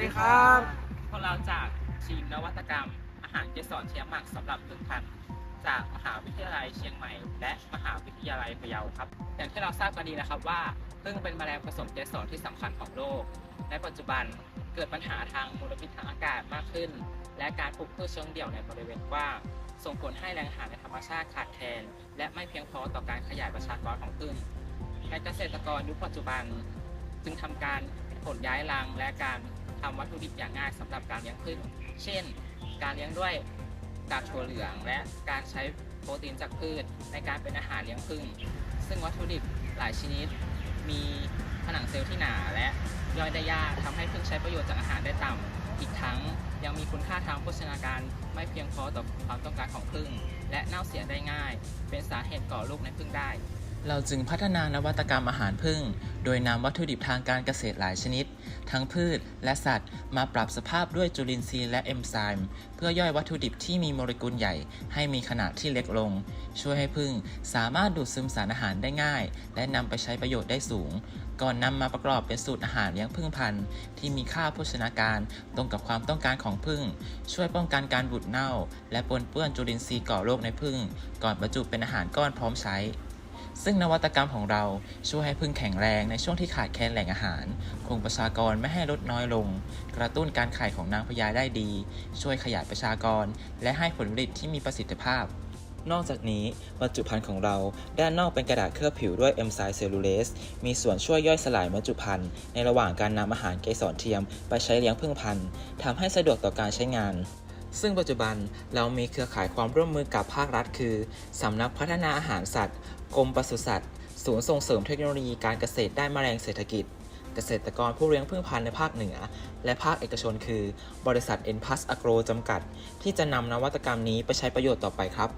ดีครับ พวกเราจากทีมนวัตกรรม อาหารเกสรเชียงหมักสำหรับพืชพันธุ์จากมหาวิทยาลัยเชียงใหม่ และมหาวิทยาลัยพะเยาครับ อย่างที่เราทราบกันดีนะครับว่าพึ่งเป็นแมลงผสมเกสรที่สำคัญของโลก ในปัจจุบันเกิดปัญหาทางมลพิษทางอากาศมากขึ้น และการปลูกพืชเชิงเดี่ยวในบริเวณกว้างส่งผลให้แหล่งอาหารในธรรมชาติขาดแคลนและไม่เพียงพอต่อการขยายประชากรของพึ่งและเกษตรกรยุคปัจจุบัน จึงทำการขนย้ายรังและการ ทำวัตถุดิบอย่างง่ายสำหรับการเลี้ยงผึ้งเช่น การเลี้ยงด้วยกากถั่วเหลือง และการใช้โปรตีนจากพืชในการเป็นอาหารเลี้ยงผึ้งซึ่งวัตถุดิบหลายชนิด มีผนังเซลล์ที่หนาและย่อยได้ยากทำให้ผึ้งใช้ประโยชน์จากอาหารได้ต่ำอีกทั้งยังมีคุณค่าทางโภชนาการไม่เพียงพอต่อความต้องการของผึ้งและเน่าเสียได้ง่าย เป็นสาเหตุก่อลูกในผึ้งได้ เราจึงพัฒนานวัตกรรมอาหารผึ้งโดยนำวัตถุดิบทางการเกษตรหลายชนิด ทั้งพืชและสัตว์ มาปรับสภาพด้วยจุลินทรีย์และเอนไซม์เพื่อย่อยวัตถุดิบที่มีโมเลกุลใหญ่ ให้มีขนาดที่เล็กลง ช่วยให้ผึ้งสามารถดูดซึมสารอาหารได้ง่าย และนำไปใช้ประโยชน์ได้สูง ก่อนนำมาประกอบเป็นสูตรอาหารเลี้ยงผึ้งพันธุ์ที่มีค่าโภชนาการตรงกับความต้องการของผึ้งช่วยป้องกันการบูดเน่า และปนเปื้อนจุลินทรีย์ก่อโรคในผึ้งก่อนบรรจุเป็นอาหารก้อนพร้อมใช้ ซึ่งนวัตกรรมของเราช่วยให้พึ่งแข็งแรงในช่วงที่ขาดแคลนแหล่งอาหาร คงประชากรไม่ให้ลดน้อยลง กระตุ้นการไข่ของนางพญาได้ดี ช่วยขยายประชากร และให้ผลผลิตที่มีประสิทธิภาพ นอกจากนี้บรรจุภัณฑ์ของเราด้านนอกเป็นกระดาษเคลือบผิวด้วยเอนไซม์เซลลูเลสมีส่วนช่วยย่อยสลายบรรจุภัณฑ์ในระหว่างการนำอาหารเกสรเทียมไปใช้เลี้ยงพึ่งพันธุ์ทำให้สะดวกต่อการใช้งาน ซึ่งปัจจุบันเรามีเครือข่ายความร่วมมือกับภาครัฐ คือสำนักพัฒนาอาหารสัตว์ กรมปศุสัตว์ ศูนย์ส่งเสริมเทคโนโลยีการเกษตรได้มแมลงเศรษฐกิจ เกษตรกรผู้เลี้ยงพึ่งพันธุ์ในภาคเหนือ และภาคเอกชนคือ บริษัท e n p a s Agro จำกัด ที่จะนำนวัตกรรมนี้ไปใช้ประโยชน์ต่อไปครับ